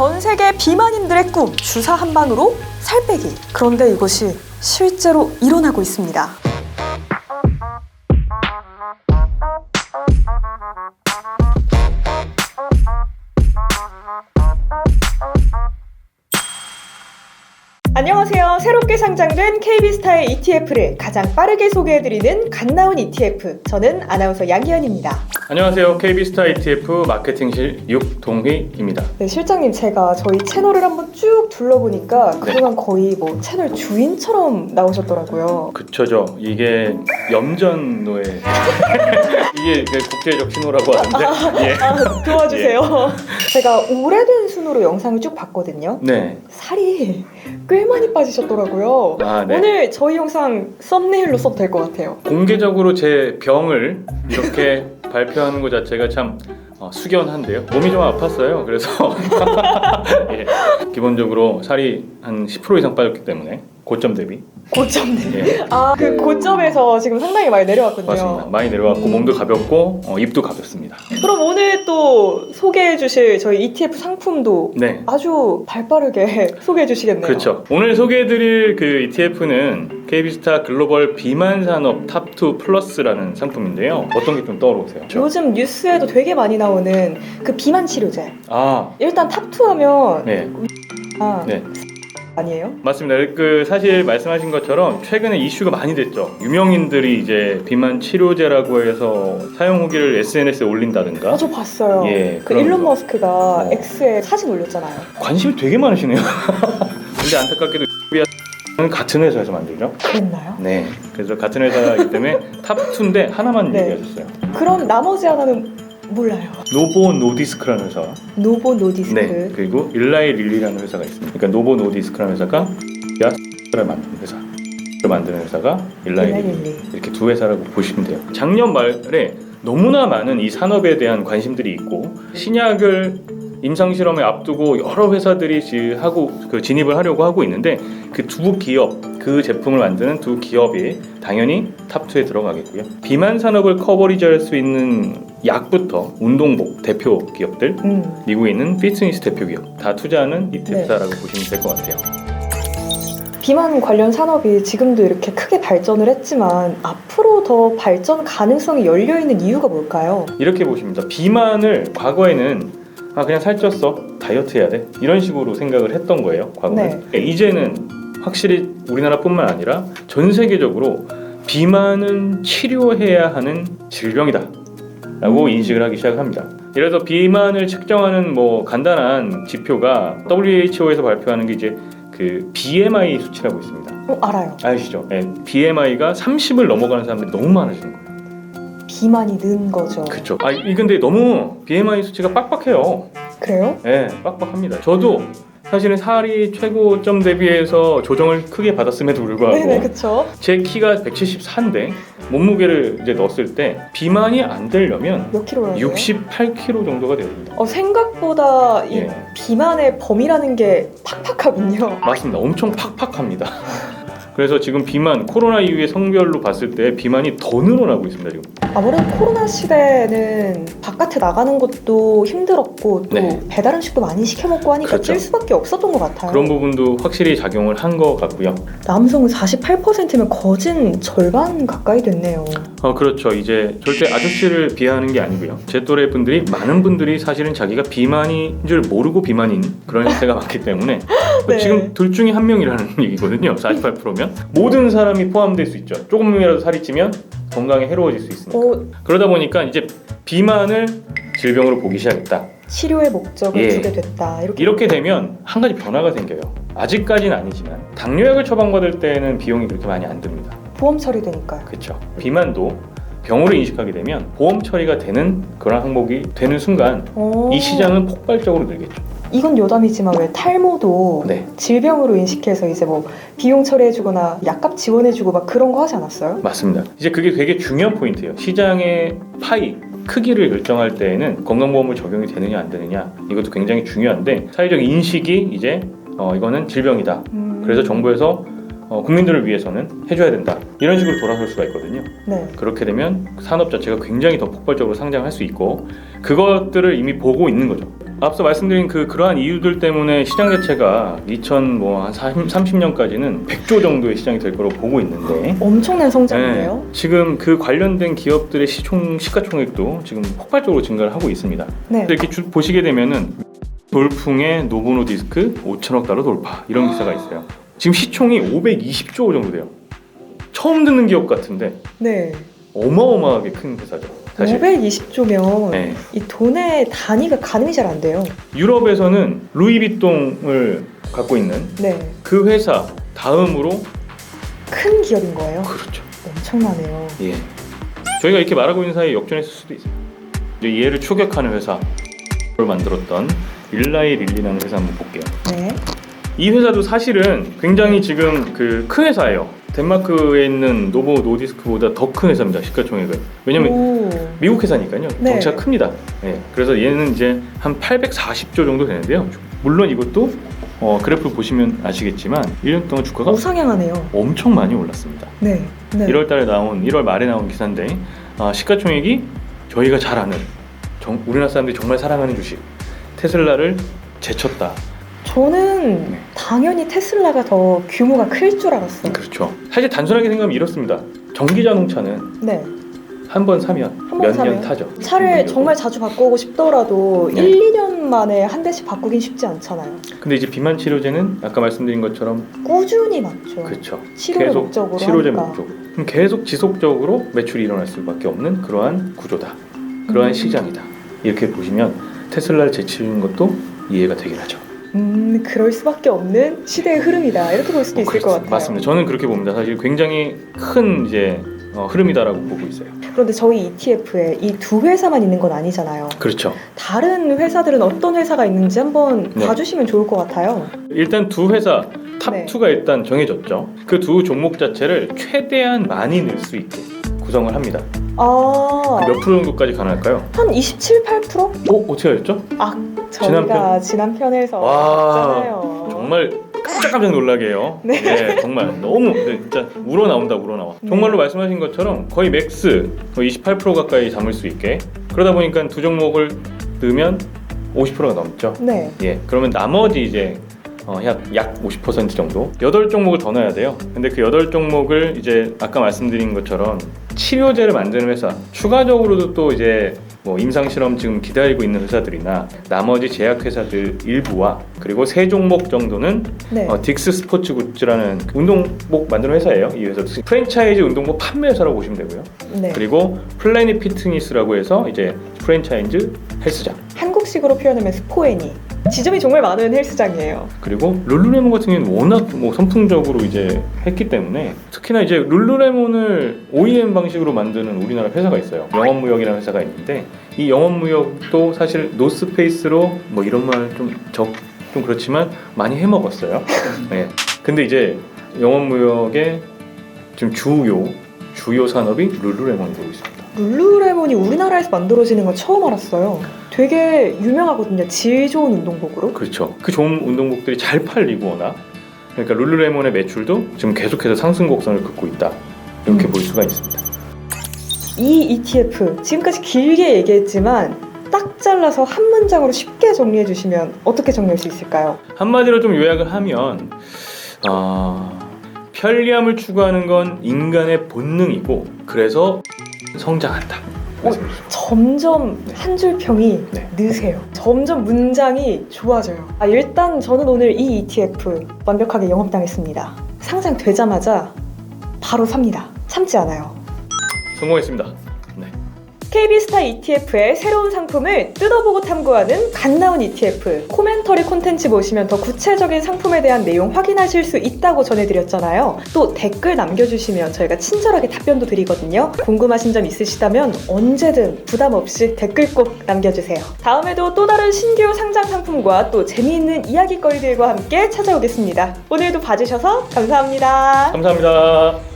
전 세계 비만인들의 꿈 주사 한 방으로 살 빼기. 그런데 이것이 실제로 일어나고 있습니다. 안녕하세요. 새롭게 상장된 KB스타의 ETF를 가장 빠르게 소개해드리는 갓 나온 ETF. 저는 아나운서 양희연입니다. 안녕하세요. KB스타 ETF 마케팅실 육동휘입니다. 네, 실장님 제가 저희 채널을 한번 쭉 둘러보니까 네. 그동안 거의 뭐 채널 주인처럼 나오셨더라고요. 그쳐죠. 이게 염전 노예. 이게 그 국제적 신호라고 하는데. 예. 아, 도와주세요. 제가 오래된 순으로 영상을 쭉 봤거든요. 네. 살이 꽤 많이 빠지셨더라고요. 아, 네. 오늘 저희 영상 썸네일로 써도 될 것 같아요. 공개적으로 제 병을 이렇게 발표하는 것 자체가 참 어, 숙연한데요. 몸이 좀 아팠어요. 그래서 예. 기본적으로 살이 한 10% 이상 빠졌기 때문에 고점 대비 고점 네. 예. 아, 그 고점에서 지금 상당히 많이 내려왔군요. 맞습니다. 많이 내려왔고 몸도 가볍고 어, 입도 가볍습니다. 그럼 오늘 또 소개해 주실 저희 ETF 상품도 네. 아주 발빠르게 소개해 주시겠네요. 그렇죠. 오늘 소개해드릴 그 ETF는 KB스타 글로벌 비만 산업 탑2 플러스라는 상품인데요. 어떤 게 좀 떠오르세요? 요즘 뉴스에도 되게 많이 나오는 그 비만 치료제. 아, 일단 탑2 하면 네, 아, 네, 아니에요? 맞습니다. 그 사실 말씀하신 것처럼 최근에 이슈가 많이 됐죠. 유명인들이 이제 비만 치료제라고 해서 사용 후기를 SNS에 올린다든가 아, 저 봤어요. 예, 그 그런 일론 거. 머스크가 어. X에 사진 올렸잖아요. 관심이 되게 많으시네요. 근데 안타깝게도 는 같은 회사에서 만들죠. 그랬나요? 네, 그래서 같은 회사이기 때문에 탑 2인데 하나만 네. 얘기하셨어요. 그럼 나머지 하나는 몰라요. 노보 노디스크라는 회사. 노보 노디스크. 네, 그리고 일라이 릴리라는 회사가 있습니다. 그러니까 노보 노디스크라는 회사가 야를 만드는 회사. 를 만드는 회사가 일라이 일라이 릴리. 릴리. 이렇게 두 회사라고 보시면 돼요. 작년 말에 너무나 많은 이 산업에 대한 관심들이 있고 신약을 임상 실험에 앞두고 여러 회사들이 지- 하고 그 진입을 하려고 하고 있는데 그 두 기업 그 제품을 만드는 두 기업이 당연히 탑2에 들어가겠고요. 비만 산업을 커버리지할 수 있는 약부터 운동복 대표 기업들 음. 미국에 있는 피트니스 대표 기업 다 투자하는 네. ETF사라고 보시면 될 것 같아요. 비만 관련 산업이 지금도 이렇게 크게 발전을 했지만 앞으로 더 발전 가능성이 열려 있는 이유가 뭘까요? 이렇게 보시면 됩니다. 비만을 과거에는 아 그냥 살쪘어 다이어트 해야 돼 이런 식으로 생각을 했던 거예요. 과거는 이제는 확실히 우리나라뿐만 아니라 전 세계적으로 비만은 치료해야 하는 질병이다 라고 음. 인식을 하기 시작합니다. 예를 들어 비만을 측정하는 뭐 간단한 지표가 WHO에서 발표하는 게 이제 그 BMI 수치라고 있습니다. 어, 알아요. 아시죠? 네, BMI가 30을 넘어가는 사람들이 너무 많아지는 거예요. 비만이 는 거죠. 그렇죠. 아, 이 근데 너무 BMI 수치가 빡빡해요. 그래요? 예, 빡빡합니다. 저도 사실은 살이 최고점 대비해서 조정을 크게 받았음에도 불구하고 네네, 그쵸. 제 키가 174인데 몸무게를 이제 넣었을 때 비만이 안 되려면 몇 킬로라고요? 68kg 정도가 돼야 됩니다. 어, 생각보다 이 예. 비만의 범위라는 게 팍팍하군요. 맞습니다. 엄청 팍팍합니다. 그래서 지금 비만 코로나 이후에 성별로 봤을 때 비만이 더 늘어나고 있습니다 지금. 아무래도 코로나 시대에는 바깥에 나가는 것도 힘들었고 또 네. 배달 음식도 많이 시켜 먹고 하니까 그렇죠. 찔 수밖에 없었던 것 같아요. 그런 부분도 확실히 작용을 한 것 같고요. 남성은 48%면 거진 절반 가까이 됐네요. 어 그렇죠. 이제 절대 아저씨를 비하하는 게 아니고요. 제 또래 분들이 많은 분들이 사실은 자기가 비만인 줄 모르고 비만인 그런 형태가 많기 때문에 네. 지금 둘 중에 한 명이라는 얘기거든요. 48%면 모든 사람이 포함될 수 있죠. 조금이라도 살이 찌면 건강에 해로워질 수 있습니다. 어, 그러다 보니까 이제 비만을 질병으로 보기 시작했다. 치료의 목적을 예. 두게 됐다. 이렇게 이렇게 되면 한 가지 변화가 생겨요. 아직까지는 아니지만 당뇨약을 처방받을 때는 비용이 그렇게 많이 안 듭니다. 보험 처리되니까요. 그렇죠. 비만도 병으로 인식하게 되면 보험 처리가 되는 그런 항목이 되는 순간 어, 이 시장은 폭발적으로 늘겠죠. 이건 요담이지만 왜 탈모도 네, 질병으로 인식해서 이제 뭐 비용 처리해주거나 약값 지원해주고 막 그런 거 하지 않았어요? 맞습니다. 이제 그게 되게 중요한 포인트예요. 시장의 파이 크기를 결정할 때에는 건강보험을 적용이 되느냐 안 되느냐 이것도 굉장히 중요한데 사회적 인식이 이제 어, 이거는 질병이다. 음, 그래서 정부에서 어, 국민들을 위해서는 해줘야 된다. 이런 식으로 돌아설 수가 있거든요. 네. 그렇게 되면 산업 자체가 굉장히 더 폭발적으로 상장할 수 있고 그것들을 이미 보고 있는 거죠. 앞서 말씀드린 그 그러한 이유들 때문에 시장 자체가 2000뭐 30년까지는 100조 정도의 시장이 될 거로 보고 있는데 엄청난 성장인데요. 네, 지금 그 관련된 기업들의 시총 시가총액도 지금 폭발적으로 증가를 하고 있습니다. 네. 이렇게 쭉 보시게 되면은 돌풍의 노보노 디스크 5천억 달러 돌파 이런 기사가 있어요. 지금 시총이 520조 정도 돼요. 처음 듣는 기업 같은데 네. 어마어마하게 큰 회사죠. 사실. 520조면 네. 이 돈의 단위가 가늠이 잘 안 돼요. 유럽에서는 루이비통을 갖고 있는 네. 그 회사 다음으로 큰 기업인 거예요. 그렇죠. 엄청나네요. 예. 저희가 이렇게 말하고 있는 사이에 역전했을 수도 있어요. 이제 얘를 추격하는 회사를 만들었던 일라이 릴리라는 회사 한번 볼게요. 네. 이 회사도 사실은 굉장히 지금 그 큰 회사예요. 덴마크에 있는 노보 노디스크보다 더 큰 회사입니다. 시가총액은. 왜냐면 오. 미국 회사니까요. 네. 덩치가 큽니다. 예. 그래서 얘는 이제 한 840조 정도 되는데요. 물론 이것도 어, 그래프 보시면 아시겠지만 1년 동안 주가가 우상향하네요. 엄청 많이 올랐습니다. 네. 네. 1월 달에 나온 1월 말에 나온 기사인데 아, 시가총액이 저희가 잘 아는 정- 우리나라 사람들이 정말 사랑하는 주식 테슬라를 제쳤다. 저는 네. 당연히 테슬라가 더 규모가 클 줄 알았어요. 그렇죠. 사실 단순하게 생각하면 이렇습니다. 전기 자동차는 네. 한 번 사면 번몇 년 사면. 타죠. 차를 정말 자주 바꾸고 싶더라도 네. 1, 2년 만에 한 대씩 바꾸긴 쉽지 않잖아요. 근데 이제 비만 치료제는 아까 말씀드린 것처럼 꾸준히 맞죠. 그렇죠. 치료를 계속 목적으로 치료제 하니까. 목적으로. 그럼 계속 지속적으로 매출이 일어날 수밖에 없는 그러한 구조다. 그러한 음. 시장이다. 이렇게 보시면 테슬라를 제치는 것도 이해가 되긴 하죠. 음, 그럴 수밖에 없는 시대의 흐름이다. 이렇게 볼 수도 어, 있을. 것 같아요. 맞습니다. 저는 그렇게 봅니다. 사실 굉장히 큰 이제 어, 흐름이다라고 보고 있어요. 그런데 저희 ETF에 이 두 회사만 있는 건 아니잖아요. 그렇죠. 다른 회사들은 어떤 회사가 있는지 한번 네. 봐주시면 좋을 것 같아요. 일단 두 회사 탑 네. 2가 일단 정해졌죠. 그 두 종목 자체를 최대한 많이 늘 수 있게 구성을 합니다. 아, 몇 프로 정도까지 가능할까요? 한 27, 8%? 어, 어떻게 알았죠? 저희가 지난, 편에서 와, 봤잖아요. 정말 깜짝깜짝 놀라게 해요. 네. 정말 너무 네, 진짜 우러 나온다 우러 나와. 네. 정말로 말씀하신 것처럼 거의 맥스 거의 28% 가까이 담을 수 있게 그러다 보니까 두 종목을 넣으면 50%가 넘죠. 네. 예, 그러면 나머지 이제 어, 약, 약50% 정도 여덟 종목을 더 넣어야 돼요. 근데 그 여덟 종목을 이제 아까 말씀드린 것처럼 치료제를 만드는 회사 추가적으로도 또 이제 뭐 임상 실험 지금 기다리고 있는 회사들이나 나머지 제약 회사들 일부와 그리고 세 종목 정도는 네. 어, 딕스 스포츠 굿즈라는 그 운동복 만드는 회사예요. 이 회사도 프랜차이즈 운동복 판매 회사라고 보시면 되고요. 네. 그리고 플래닛 피트니스라고 해서 이제 프랜차이즈 헬스장. 한국식으로 표현하면 스포애니. 지점이 정말 많은 헬스장이에요. 그리고 룰루레몬 같은 경우는 워낙 뭐 선풍적으로 이제 했기 때문에 특히나 이제 룰루레몬을 OEM 방식으로 만드는 우리나라 회사가 있어요. 영업무역이라는 회사가 있는데 이 영업무역도 사실 노스페이스로 뭐 이런 말 좀 적좀 그렇지만 많이 해먹었어요. 네. 근데 이제 영업무역의 지금 주요 주요 산업이 룰루레몬이 되고 있습니다. 룰루레몬이 우리나라에서 만들어지는 건 처음 알았어요. 되게 유명하거든요. 질 좋은 운동복으로. 그렇죠. 그 좋은 운동복들이 잘 팔리고 워낙 그러니까 룰루레몬의 매출도 지금 계속해서 상승 곡선을 긋고 있다 이렇게 음. 볼 수가 있습니다. 이 ETF 지금까지 길게 얘기했지만 딱 잘라서 한 문장으로 쉽게 정리해 주시면 어떻게 정리할 수 있을까요? 한마디로 좀 요약을 하면 아, 편리함을 추구하는 건 인간의 본능이고 그래서 성장한다. 말씀드리죠. 점점 네. 한줄 평이 네. 느세요. 점점 문장이 좋아져요. 아, 일단 저는 오늘 이 ETF 완벽하게 영업당했습니다. 상장되자마자 바로 삽니다. 참지 않아요. 성공했습니다. 네. KB스타 ETF의 새로운 상품을 뜯어보고 탐구하는 갓나온 ETF 코멘터리 콘텐츠 보시면 더 구체적인 상품에 대한 내용 확인하실 수 있다고 전해드렸잖아요. 또 댓글 남겨주시면 저희가 친절하게 답변도 드리거든요. 궁금하신 점 있으시다면 언제든 부담 없이 댓글 꼭 남겨주세요. 다음에도 또 다른 신규 상장 상품과 또 재미있는 이야기거리들과 함께 찾아오겠습니다. 오늘도 봐주셔서 감사합니다. 감사합니다.